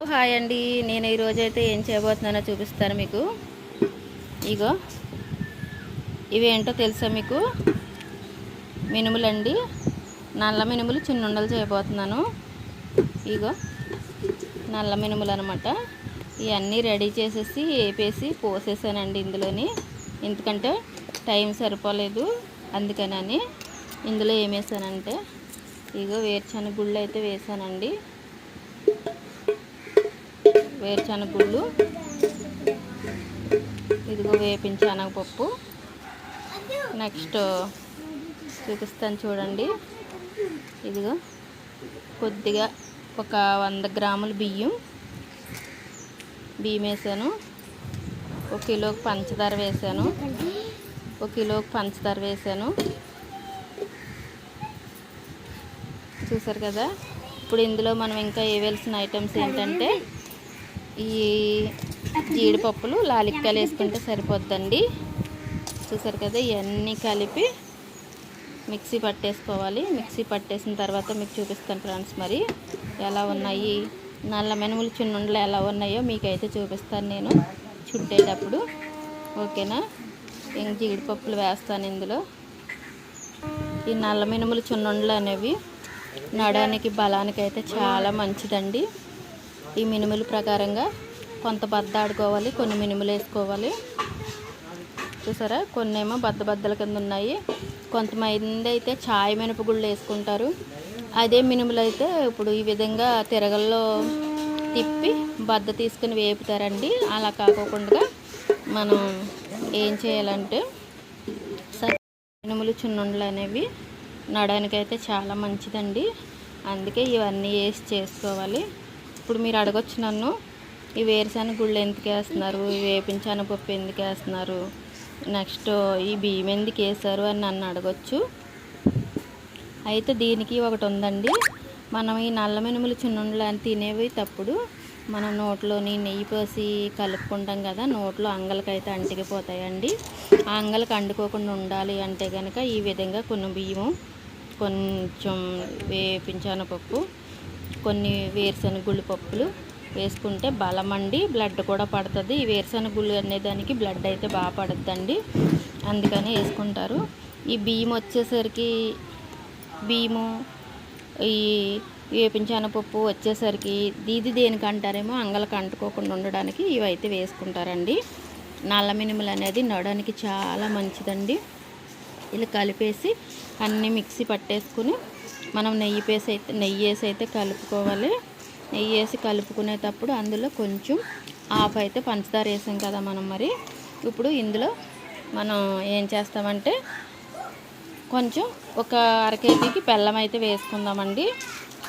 Hi అండి. నేను ఈరోజు అయితే ఏం చేయబోతున్నానో చూపిస్తాను మీకు. ఇగో ఇవేంటో తెలుసా మీకు? మినుములండి. నల్ల మినుములు చిన్న ఉండలు చేయబోతున్నాను. ఇగో నల్ల మినుములు అనమాట ఇవన్నీ రెడీ చేసేసి వేపేసి పోసేసానండి ఇందులోని. ఎందుకంటే టైం సరిపోలేదు అందుకనని ఇందులో ఏమేసానంటే ఇగో వేరుశనగ గుళ్ళు అయితే వేసానండి. వేరుశనగ గుళ్ళు ఇదిగో వేపిన శనగపప్పు. నెక్స్ట్ చూపిస్తాను చూడండి. ఇదిగో కొద్దిగా ఒక వంద గ్రాముల బియ్యం బియ్యం వేసాను. ఒక కిలోకి పంచదార వేసాను. ఒక కిలోకి పంచదార వేసాను. చూసారు కదా? ఇప్పుడు ఇందులో మనం ఇంకా వేయవలసిన ఐటమ్స్ ఏంటంటే ఈ జీడిపప్పులు లాలిక్కలు వేసుకుంటే సరిపోద్దండి. చూసారు కదా ఇవన్నీ కలిపి మిక్సీ పట్టేసుకోవాలి. మిక్సీ పట్టేసిన తర్వాత మీకు చూపిస్తాను ఫ్రెండ్స్ మరి. ఎలా ఉన్నాయి నల్ల మెనుములు చిన్నుండలు ఎలా ఉన్నాయో మీకైతే చూపిస్తాను నేను చుట్టేటప్పుడు. ఓకేనా? ఇంక జీడిపప్పులు వేస్తాను ఇందులో. ఈ నల్ల మినుములు చిన్నుండలు అనేవి నడానికి బలానికి అయితే చాలా మంచిదండి. ఈ మినుములు ప్రకారంగా కొంత బద్ద ఆడుకోవాలి కొన్ని మినుములు వేసుకోవాలి. చూసారా? కొన్ని ఏమో బద్ద బద్దల కింద ఉన్నాయి. కొంతమంది అయితే ఛాయ్ మినపగుళ్ళు వేసుకుంటారు. అదే మినుములు అయితే ఇప్పుడు ఈ విధంగా తిరగల్లో తిప్పి బద్ద తీసుకుని వేపుతారండి. అలా కాకోకుండా మనం ఏం చేయాలంటే మినుములు చున్నుండలు అనేవి నడడానికైతే చాలా మంచిదండి. అందుకే ఇవన్నీ వేసి చేసుకోవాలి. ఇప్పుడు మీరు అడగొచ్చు నన్ను. ఈ వేరుశనగ గుళ్ళు ఎందుకు వేస్తున్నారు? ఈ వేపిన ఎందుకు వేస్తున్నారు? నెక్స్ట్ ఈ బియ్యం ఎందుకు వేసారు అని నన్ను అడగొచ్చు. అయితే దీనికి ఒకటి ఉందండి. మనం ఈ నల్ల మినుములు చిన్నుండలు అని తినేవి తప్పుడు. మనం నోట్లోని నెయ్యి పోసి కలుపుకుంటాం కదా నోట్లో అంగలకైతే అంటికిపోతాయండి. ఆ అంగలకు అండుకోకుండా ఉండాలి అంటే కనుక ఈ విధంగా కొన్ని బియ్యము కొంచెం వేపించాను పప్పు కొన్ని వేరుశనగుళ్ళు పప్పులు వేసుకుంటే బలమండి బ్లడ్ కూడా పడుతుంది. ఈ వేరుశనగ గుళ్ళు బ్లడ్ అయితే బాగా పడుతుందండి అందుకని వేసుకుంటారు. ఈ బియ్యం వచ్చేసరికి బియ్యము ఈ వేపించనపప్పు వచ్చేసరికి దీది దేనికి అంటారేమో అంగలకు అంటుకోకుండా ఉండడానికి ఇవైతే వేసుకుంటారండి. నల్ల మినుములు అనేది నడడానికి చాలా మంచిదండి. ఇలా కలిపేసి అన్నీ మిక్సీ పట్టేసుకుని మనం నెయ్యి పేసి అయితే నెయ్యి వేసి అయితే కలుపుకోవాలి. నెయ్యి వేసి కలుపుకునేటప్పుడు అందులో కొంచెం ఆఫ్ అయితే పంచదార వేసాం కదా మనం మరి. ఇప్పుడు ఇందులో మనం ఏం చేస్తామంటే కొంచెం ఒక అర కేజీకి బెల్లం అయితే వేసుకుందామండి.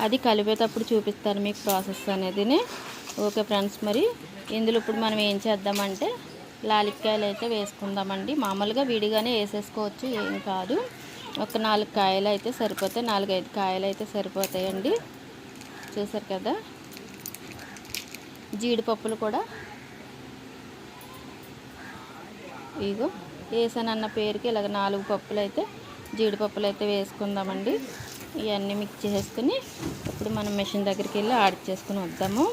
అది కలిపేటప్పుడు చూపిస్తాను మీకు ప్రాసెస్ అనేది ఓకే ఫ్రెండ్స్ మరి ఇందులో ఇప్పుడు మనం ఏం చేద్దామంటే లాలిక్కాయలు అయితే వేసుకుందామండి. మామూలుగా విడిగానే వేసేసుకోవచ్చు ఏం కాదు. ఒక నాలుగు కాయలు అయితే సరిపోతాయి నాలుగైదు కాయలు అయితే సరిపోతాయండి. చూసారు కదా? జీడిపప్పులు కూడా. ఇగో వేసానన్న పేరుకి ఇలాగ నాలుగు పప్పులు అయితే జీడిపప్పులు అయితే వేసుకుందామండి. ఇవన్నీ మిక్స్ చేసుకుని ఇప్పుడు మనం మిషన్ దగ్గరికి వెళ్ళి ఆడ్ చేసుకుని వద్దాము.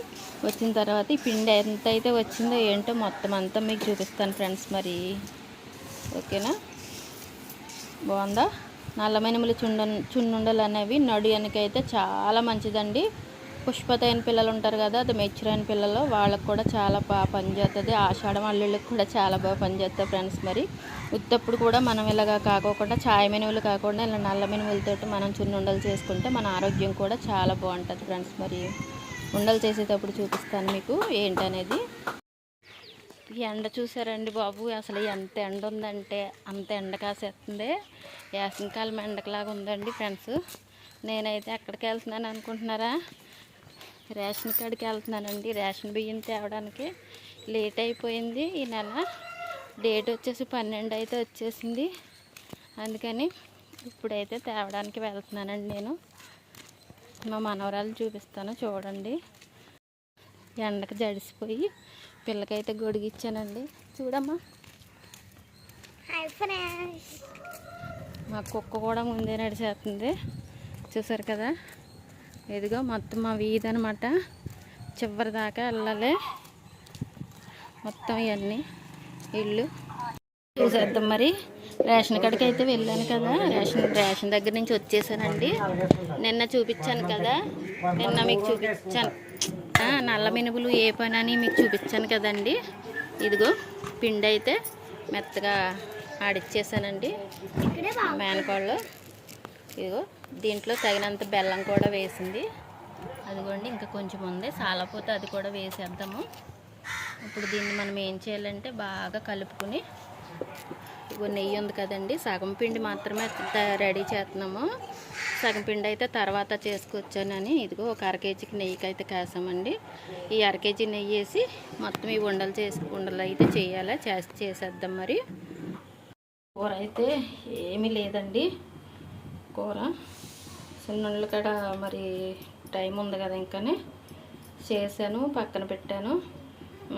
వచ్చిన తర్వాత ఈ పిండి ఎంత అయితే వచ్చిందో ఏంటో మొత్తం అంతా మీకు చూపిస్తాను ఫ్రెండ్స్ మరి. ఓకేనా? బాగుందా? నల్లమైన మినుములు చుండ చున్నుండలు అనేవి నడుయనికైతే చాలా మంచిదండి. పుష్పతైన పిల్లలు ఉంటారు కదా అది మెచ్చురైన పిల్లలు. వాళ్ళకు కూడా చాలా బాగా పనిచేస్తుంది ఆషాఢం అల్లుళ్ళకి కూడా చాలా బాగా పనిచేస్తుంది ఫ్రెండ్స్ మరి. ఉత్తప్పుడు కూడా మనం ఇలాగా కాకోకుండా ఛాయ్ మినుములు కాకుండా ఇలా నల్ల మెనువులతో మనం చున్నుండలు చేసుకుంటే మన ఆరోగ్యం కూడా చాలా బాగుంటుంది ఫ్రెండ్స్ మరి. ఉండలు చేసేటప్పుడు చూపిస్తాను మీకు ఏంటనేది. ఎండ చూసారండి బాబు అసలు ఎంత ఎండ ఉందంటే అంత ఎండ కాసేస్తుంది వేసవికాలం ఎండకలాగా ఉందండి ఫ్రెండ్స్. నేనైతే ఎక్కడికి వెళ్తున్నాను అనుకుంటున్నారా? రేషన్ కాడికి వెళ్తున్నానండి. రేషన్ బియ్యం తేవడానికి లేట్ అయిపోయింది ఈ నెల. డేట్ వచ్చేసి పన్నెండు అయితే వచ్చేసింది. అందుకని ఇప్పుడైతే తేవడానికి వెళ్తున్నానండి నేను. మా మనవరాలు చూపిస్తాను చూడండి. ఎండకు జడిసిపోయి పిల్లకైతే గొడిగిచ్చానండి. చూడమ్మా. Hi friends. మా కుక్క కూడా ముందే నడిచేస్తుంది. చూసారు కదా? ఇదిగో మొత్తం మా వీధి అనమాట చివరి దాకా వెళ్ళాలి. మొత్తం ఇవన్నీ. ఇల్లు. చూసేద్దాం మరి. రేషన్ కాడికి అయితే వెళ్ళాను కదా. రేషన్ రేషన్ దగ్గర నుంచి వచ్చేసానండి. నిన్న చూపించాను కదా. నిన్న మీకు చూపించాను. నల్ల మినుగులు ఏ పని అని మీకు చూపించాను కదండి. ఇదిగో పిండి అయితే మెత్తగా ఆడిచ్చేసానండి. మేనకోళ్ళు ఇదిగో దీంట్లో తగినంత బెల్లం కూడా వేసింది. అదిగోండి ఇంకా కొంచెం ఉంది. సాలపోతే అది కూడా వేసేద్దాము. ఇప్పుడు దీన్ని మనం ఏం చేయాలంటే బాగా కలుపుకుని ఇగో నెయ్యి ఉంది కదండి సగం పిండి మాత్రమే రెడీ చేస్తున్నాము. సగం పిండి అయితే తర్వాత చేసుకొచ్చానని ఇదిగో ఒక అర కేజీకి నెయ్యికి అయితే కాసామండి. ఈ అర కేజీ నెయ్యి వేసి మొత్తం ఈ ఉండలు చేసి ఉండలు అయితే చేయాలి? చేసి చేసేద్దాం మరి. కూర అయితే ఏమీ లేదండి. కూర చిన్నళ్ళు కూడా మరి టైం ఉంది కదా ఇంకానే. చేశాను పక్కన పెట్టాను.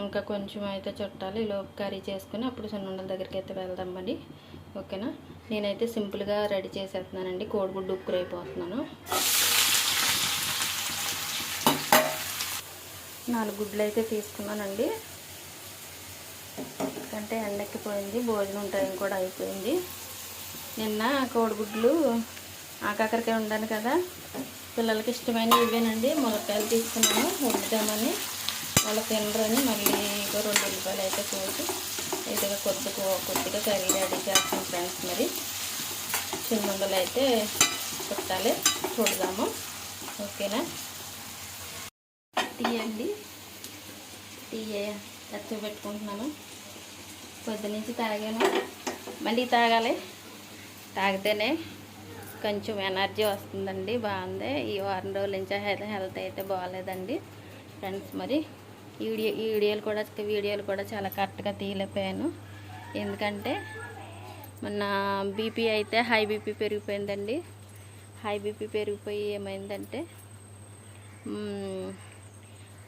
ఇంకా కొంచెం అయితే చుట్టాలి లోపు కర్రీ చేసుకుని అప్పుడు సున్నుండల దగ్గరికి అయితే వెళ్దాం మరి ఓకేనా? నేనైతే సింపుల్గా రెడీ చేసేస్తున్నానండి. కోడిగుడ్డు ఉక్కురు అయిపోతున్నాను. నాలుగు గుడ్లు అయితే తీసుకున్నానండి. ఎందుకంటే ఎండెక్కిపోయింది భోజనం టైం కూడా అయిపోయింది. నిన్న కోడిగుడ్లు ఆకాకరకాయ ఉండాను కదా. పిల్లలకి ఇష్టమైన ఇవేనండి ములక్కాయలు తీసుకున్నాను వండుదామని వాళ్ళు తినరని మళ్ళీ ఇంకో రెండు ఉల్లిపాయలు అయితే కోసి ఇదిగా కొద్ది కొద్దిగా కర్రీ రెడీ చేస్తాను ఫ్రెండ్స్ మరి. చిన్నముండలు అయితే చుట్టాలి చూడదాము ఓకేనా? టీ అండి. టీ ఖర్చు పెట్టుకుంటున్నాను. పొద్దునుంచి తాగాను. మళ్ళీ తాగాలి. తాగితేనే కొంచెం ఎనర్జీ వస్తుందండి బాగుంది. ఈ వారం రోజుల నుంచి హెల్త్ హెల్త్ అయితే బాగాలేదండి ఫ్రెండ్స్. మరి ఈ వీడియో ఈ వీడియోలు కూడా వీడియోలు కూడా చాలా కరెక్ట్గా తీయలేకపోయాను. ఎందుకంటే మొన్న బీపీ అయితే హై బీపీ పెరిగిపోయిందండి. హై బీపీ పెరిగిపోయి ఏమైందంటే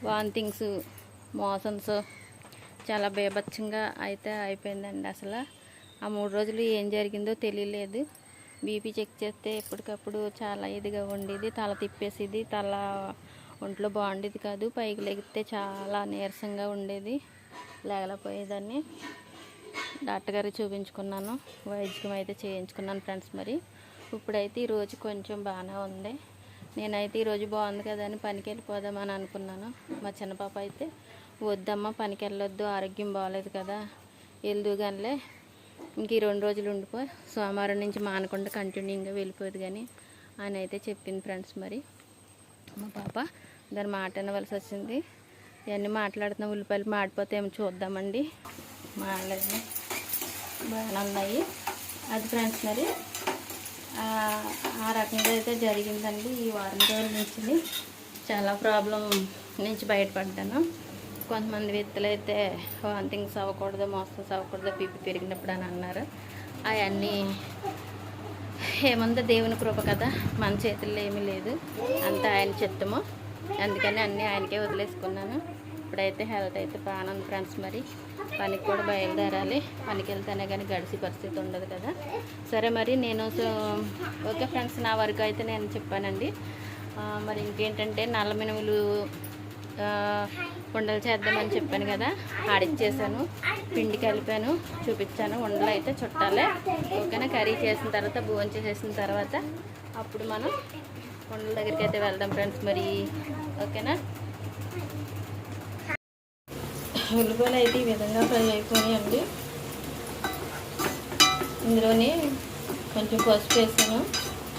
వాంతింగ్స్ మోషన్స్ చాలా బేభత్సంగా అయితే అయిపోయిందండి అసలు. ఆ మూడు రోజులు ఏం జరిగిందో తెలియలేదు. బీపీ చెక్ చేస్తే ఎప్పటికప్పుడు చాలా ఇదిగా ఉండేది. తల తిప్పేసేది తల ఒంట్లో బాగుండేది కాదు. పైకి లెగితే చాలా నీరసంగా ఉండేది. లేగలేకపోయేదాన్ని. డాక్టర్ గారు చూపించుకున్నాను. వైద్యం అయితే చేయించుకున్నాను ఫ్రెండ్స్ మరి. ఇప్పుడైతే ఈరోజు కొంచెం బాగానే ఉంది. నేనైతే ఈరోజు బాగుంది కదా అని పనికి వెళ్ళిపోదామని అనుకున్నాను. మా చిన్న పాప అయితే వద్దమ్మా పనికి వెళ్ళొద్దు. ఆరోగ్యం బాగాలేదు కదా. వెళ్దు ఇంక ఈ రెండు రోజులు ఉండిపో సోమవారం నుంచి మానకుండా కంటిన్యూగా వెళ్ళిపోదు కానీ అని అయితే చెప్పింది ఫ్రెండ్స్ మరి. మా పాప దాని మాట అనవలసి వచ్చింది. ఇవన్నీ మాట్లాడుతున్న ఉల్లిపాయలు మాడిపోతే ఏమో చూద్దామండి. మాడలేదు బాగానే ఉన్నాయి. అది ఫ్రెండ్స్ మరి ఆ ఆ రకంగా అయితే జరిగిందండి. ఈ వారం రోజుల నుంచి చాలా ప్రాబ్లం నుంచి బయటపడ్డాను. కొంతమంది వ్యక్తులు అయితే వాంతింగ్స్ అవ్వకూడదు మోస్తస్ అవ్వకూడదు బీపీ పెరిగినప్పుడు అని అన్నారు. అవన్నీ ఏముందో? దేవుని కృప కదా. మన చేతుల్లో ఏమీ లేదు. అంతా ఆయన చిత్తము. అందుకని అన్నీ ఆయనకే వదిలేసుకున్నాను. ఇప్పుడైతే హెల్త్ అయితే బాగానుంది ఫ్రెండ్స్ మరి. పనికి కూడా బయలుదేరాలి. పనికి వెళ్తేనే కానీ గడిచి పరిస్థితి ఉండదు కదా. సరే మరి నేను సో ఓకే ఫ్రెండ్స్ నా వరకు అయితే నేను చెప్పానండి. మరి ఇంకేంటంటే నల్ల మినుములు ఉండలు చేద్దామని చెప్పాను కదా. ఆడిచ్చేసాను. పిండి కలిపాను చూపించాను. ఉండలు అయితే చుట్టాలే. ఓకేనా? కర్రీ చేసిన తర్వాత భోజనం చేసేసిన తర్వాత అప్పుడు మనం ఉండల దగ్గరికి అయితే వెళ్దాం ఫ్రెండ్స్ మరి. ఓకేనా? ఉల్లిపాయలు అయితే ఈ విధంగా ఫ్రై అయిపోయాయండి ఇందులోనే కొంచెం పసుపు వేసాను.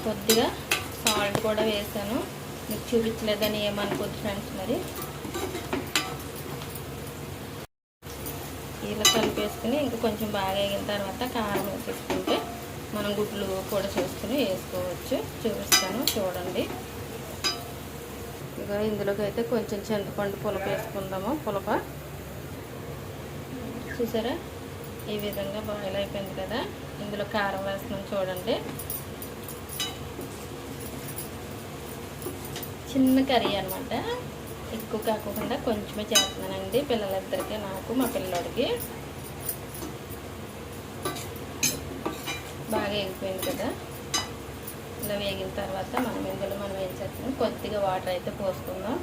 కొద్దిగా సాల్ట్ కూడా వేసాను. మీకు చూపించలేదని ఏమనుకోవచ్చు ఫ్రెండ్స్ మరి. ఇలా కలిపేసుకుని ఇంకా కొంచెం బాగా వేగిన తర్వాత కారం వేసేసుకుంటే మనం గుడ్లు కూడా చేసుకుని వేసుకోవచ్చు. చూపిస్తాను చూడండి. ఇక ఇందులోకి అయితే కొంచెం చింతపండు పులప వేసుకుందాము. పులప? చూసారా? ఈ విధంగా బాయిల్ అయిపోయింది కదా. ఇందులో కారం వేస్తున్నాం చూడండి. చిన్న కర్రీ అనమాట ఎక్కువ కాకుండా కొంచెమే చేస్తున్నానండి పిల్లలిద్దరికి నాకు మా పిల్లోడికి. బాగా వేగిపోయింది కదా. ఇలా వేగిన తర్వాత మనం ఇందులో మనం ఏం చేస్తున్నాం? కొద్దిగా వాటర్ అయితే పోసుకుందాం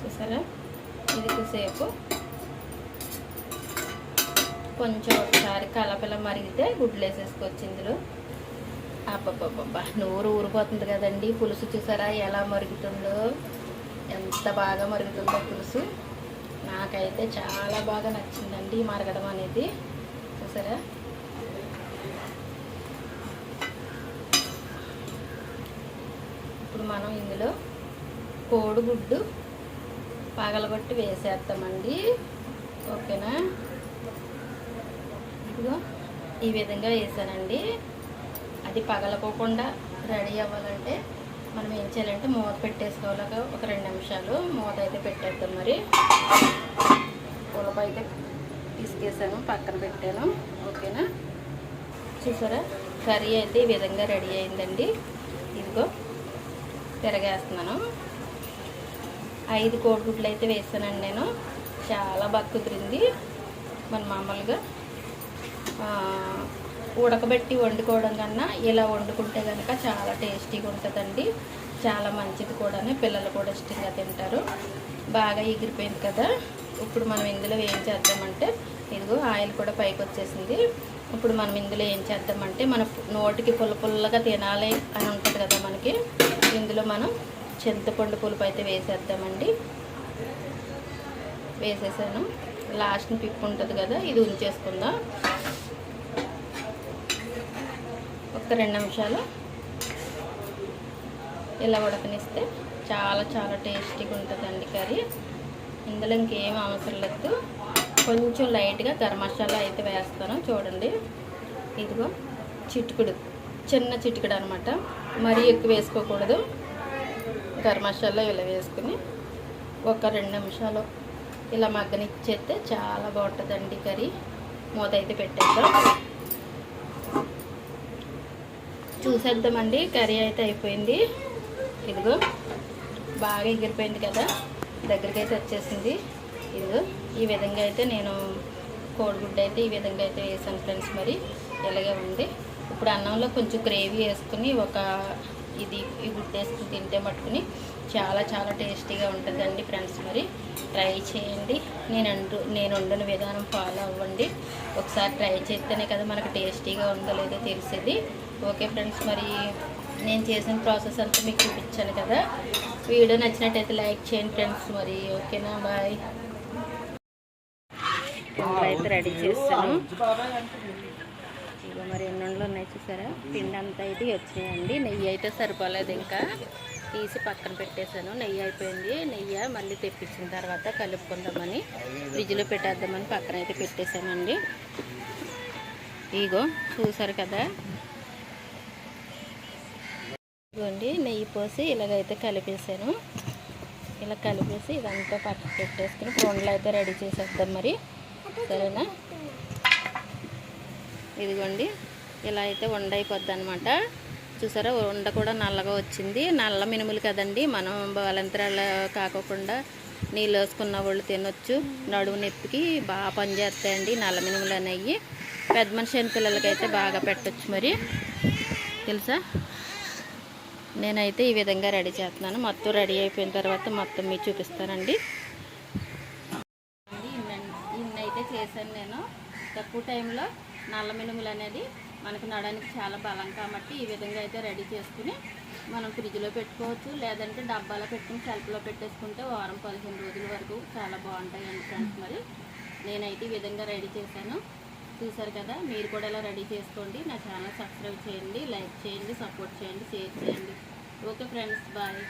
చూసారా ఇది సేపు కొంచెం ఒకసారి కలపల మరిగితే గుడ్లు వేసేసుకోవచ్చు ఇందులో. అబ్బబ్బబ్బబ్బా నోరు ఊరిపోతుంది కదండి. పులుసు చూసారా ఎలా మరుగుతుందో? ఎంత బాగా మరుగుతుందో పులుసు. నాకైతే చాలా బాగా నచ్చిందండి మరగడం అనేది. చూసారా? ఇప్పుడు మనం ఇందులో కోడిగుడ్డు పగలగొట్టి వేసేస్తామండి ఓకేనా? ఇదిగో ఈ విధంగా వేసానండి. అది పగలపోకుండా రెడీ అవ్వాలంటే మనం ఏం చేయాలంటే మూత పెట్టేసుకోవాలి. ఒక రెండు నిమిషాలు మూత అయితే పెట్టేద్దాం మరి. పులప అయితే తీసుకేసాను పక్కన పెట్టాను. ఓకేనా? చూసారా? కర్రీ అయితే ఈ విధంగా రెడీ అయిందండి. ఇదిగో తిరగేస్తున్నాను. ఐదు కోడిగుడ్లు అయితే వేసానండి నేను. చాలా బాగా కుదిరింది మన మామూలుగా ఉడకబెట్టి వండుకోవడం కన్నా ఇలా వండుకుంటే కనుక చాలా టేస్టీగా ఉంటుందండి. చాలా మంచిది కూడా పిల్లలు కూడా ఇష్టంగా తింటారు. బాగా ఎగిరిపోయింది కదా. ఇప్పుడు మనం ఇందులో ఏం చేద్దామంటే ఇదిగో ఆయిల్ కూడా పైకి వచ్చేసింది. ఇప్పుడు మనం ఇందులో ఏం చేద్దామంటే మన నోటికి పుల్ల పుల్లగా తినాలి అని ఉంటుంది కదా మనకి. ఇందులో మనం చింతపండు పులుపు అయితే వేసేద్దామండి. వేసేసాను. లాస్ట్ పిక్ ఉంటుంది కదా ఇది ఉంచేసుకుందాం? ఒక రెండు నిమిషాలు. ఇలా ఉడకనిస్తే చాలా చాలా టేస్టీగా ఉంటుందండి కర్రీ. ఇందులో ఇంకేం అవసరం లేదు. కొంచెం లైట్గా గరం మసాలా అయితే వేస్తాను చూడండి. ఇదిగో చిటుకుడు చిన్న చిటుకుడు అనమాట మరీ ఎక్కువ వేసుకోకూడదు. గరం మసాలా ఇలా వేసుకుని ఒక రెండు నిమిషాలు ఇలా మగ్గనిచ్చేస్తే చాలా బాగుంటుందండి కర్రీ. మూత అయితే పెట్టేద్దాం. చూసేద్దామండి కర్రీ అయితే అయిపోయింది. ఇదిగో బాగా ఎగిరిపోయింది కదా దగ్గరికి అయితే వచ్చేసింది. ఇదిగో ఈ విధంగా అయితే నేను కోడిగుడ్డ అయితే ఈ విధంగా అయితే వేసాను ఫ్రెండ్స్ మరి. ఇలాగే ఉంది. ఇప్పుడు అన్నంలో కొంచెం గ్రేవీ వేసుకుని ఒక ఇది ఈ గుడ్డ వేసుకుని తింటే మట్టుకుని చాలా చాలా టేస్టీగా ఉంటుందండి ఫ్రెండ్స్ మరి. ట్రై చేయండి. నేను అంటూ నేను వండిన విధానం ఫాలో అవ్వండి. ఒకసారి ట్రై చేస్తేనే కదా మనకు టేస్టీగా ఉందో లేదో తెలిసేది. ఓకే ఫ్రెండ్స్ మరి నేను చేసిన ప్రాసెస్ అంతా మీకు చూపించాను కదా. వీడియో నచ్చినట్టయితే లైక్ చేయండి ఫ్రెండ్స్ మరి ఓకేనా బాయ్ అయితే రెడీ చేస్తాను ఇక మరి ఎన్నుండలు ఉన్నాయి చూసారా? పిండి అంతా అయితే వచ్చినాయండి నెయ్యి అయితే సరిపోలేదు ఇంకా. తీసి పక్కన పెట్టేశాను. నెయ్యి అయిపోయింది. నెయ్యి మళ్ళీ తెప్పించిన తర్వాత కలుపుకుందామని ఫ్రిడ్జ్లో పెట్టేద్దామని పక్కన అయితే పెట్టేశానండి. ఇగో చూసారు కదా? ఇదిగోండి నెయ్యి పోసి ఇలాగైతే కలిపేసాను ఇలా కలిపేసి ఇదంతా పక్కన పెట్టేసుకుని ఫోన్లో అయితే రెడీ చేసేద్దాం మరి. సరేనా? ఇదిగోండి ఇలా అయితే వండైపోద్ది అనమాట చూసారా? వండ కూడా నల్లగా వచ్చింది. నల్ల మినుములు కదండి. మనం బలంతరాలు కాకోకుండా నీళ్ళు వేసుకున్న వాళ్ళు తినొచ్చు. నడుము నొప్పికి బాగా పనిచేస్తాయండి నల్ల మినుములు అనేవి. పెద్ద మనిషి అయిన పిల్లలకైతే బాగా పెట్టొచ్చు మరి. తెలుసా? నేనైతే ఈ విధంగా రెడీ చేస్తున్నాను. మొత్తం రెడీ అయిపోయిన తర్వాత మొత్తం మీకు చూపిస్తానండి. ఇన్నైతే అయితే చేశాను నేను. తక్కువ టైంలో నల్ల మినుములు అనేది మనకు నడడానికి చాలా బలం కాబట్టి ఈ విధంగా అయితే రెడీ చేసుకుని మనం ఫ్రిడ్జ్లో పెట్టుకోవచ్చు. లేదంటే డబ్బాలో పెట్టుకుని సెల్ఫ్లో పెట్టేసుకుంటే వారం పదిహేను రోజుల వరకు చాలా బాగుంటాయండి ఫ్రెండ్స్ మరి. నేనైతే ఈ విధంగా రెడీ చేశాను. చూసారు కదా మీరు కూడా ఇలా రెడీ చేసుకోండి. నా ఛానల్ సబ్స్క్రైబ్ చేయండి లైక్ చేయండి సపోర్ట్ చేయండి షేర్ చేయండి. Okay friends bye.